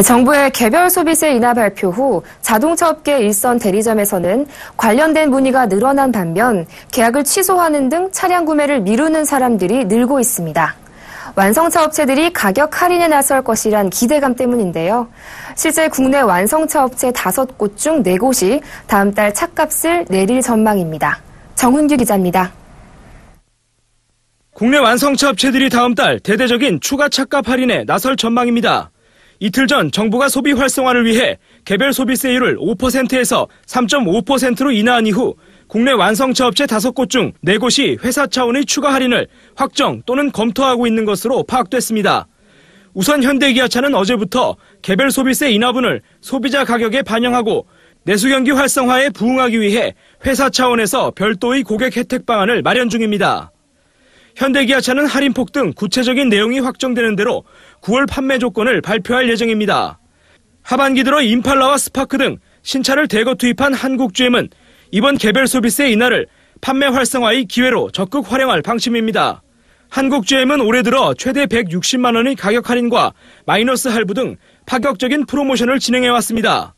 정부의 개별 소비세 인하 발표 후 자동차 업계 일선 대리점에서는 관련된 문의가 늘어난 반면 계약을 취소하는 등 차량 구매를 미루는 사람들이 늘고 있습니다. 완성차 업체들이 가격 할인에 나설 것이란 기대감 때문인데요. 실제 국내 완성차 업체 5곳 중 4곳이 다음 달 차값을 내릴 전망입니다. 정훈규 기자입니다. 국내 완성차 업체들이 다음 달 대대적인 추가 차값 할인에 나설 전망입니다. 이틀 전 정부가 소비 활성화를 위해 개별 소비세율을 5%에서 3.5%로 인하한 이후 국내 완성차 업체 5곳 중 4곳이 회사 차원의 추가 할인을 확정 또는 검토하고 있는 것으로 파악됐습니다. 우선 현대기아차는 어제부터 개별 소비세 인하분을 소비자 가격에 반영하고 내수 경기 활성화에 부응하기 위해 회사 차원에서 별도의 고객 혜택 방안을 마련 중입니다. 현대기아차는 할인폭 등 구체적인 내용이 확정되는 대로 9월 판매 조건을 발표할 예정입니다. 하반기 들어 임팔라와 스파크 등 신차를 대거 투입한 한국GM은 이번 개별 소비세 인하를 판매 활성화의 기회로 적극 활용할 방침입니다. 한국GM은 올해 들어 최대 160만 원의 가격 할인과 마이너스 할부 등 파격적인 프로모션을 진행해 왔습니다.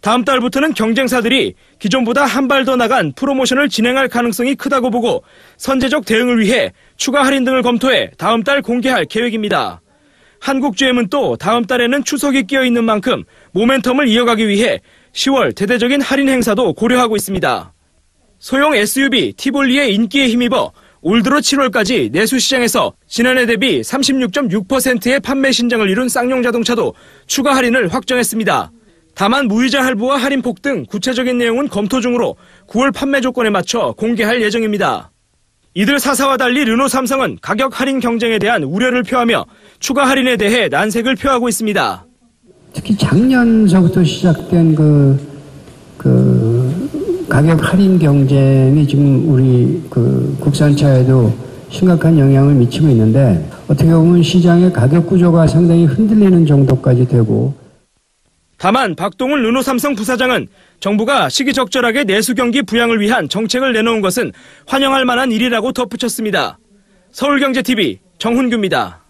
다음 달부터는 경쟁사들이 기존보다 한 발 더 나간 프로모션을 진행할 가능성이 크다고 보고 선제적 대응을 위해 추가 할인 등을 검토해 다음 달 공개할 계획입니다. 한국GM은 또 다음 달에는 추석이 끼어 있는 만큼 모멘텀을 이어가기 위해 10월 대대적인 할인 행사도 고려하고 있습니다. 소형 SUV 티볼리의 인기에 힘입어 올 들어 7월까지 내수 시장에서 지난해 대비 36.6%의 판매 신장을 이룬 쌍용 자동차도 추가 할인을 확정했습니다. 다만 무이자 할부와 할인폭 등 구체적인 내용은 검토 중으로 9월 판매 조건에 맞춰 공개할 예정입니다. 이들 사사와 달리 르노 삼성은 가격 할인 경쟁에 대한 우려를 표하며 추가 할인에 대해 난색을 표하고 있습니다. 특히 작년서부터 시작된 그, 그 가격 할인 경쟁이 지금 우리 그 국산차에도 심각한 영향을 미치고 있는데 어떻게 보면 시장의 가격 구조가 상당히 흔들리는 정도까지 되고 다만 박동훈 르노삼성 부사장은 정부가 시기적절하게 내수 경기 부양을 위한 정책을 내놓은 것은 환영할 만한 일이라고 덧붙였습니다. 서울경제TV 정훈규입니다.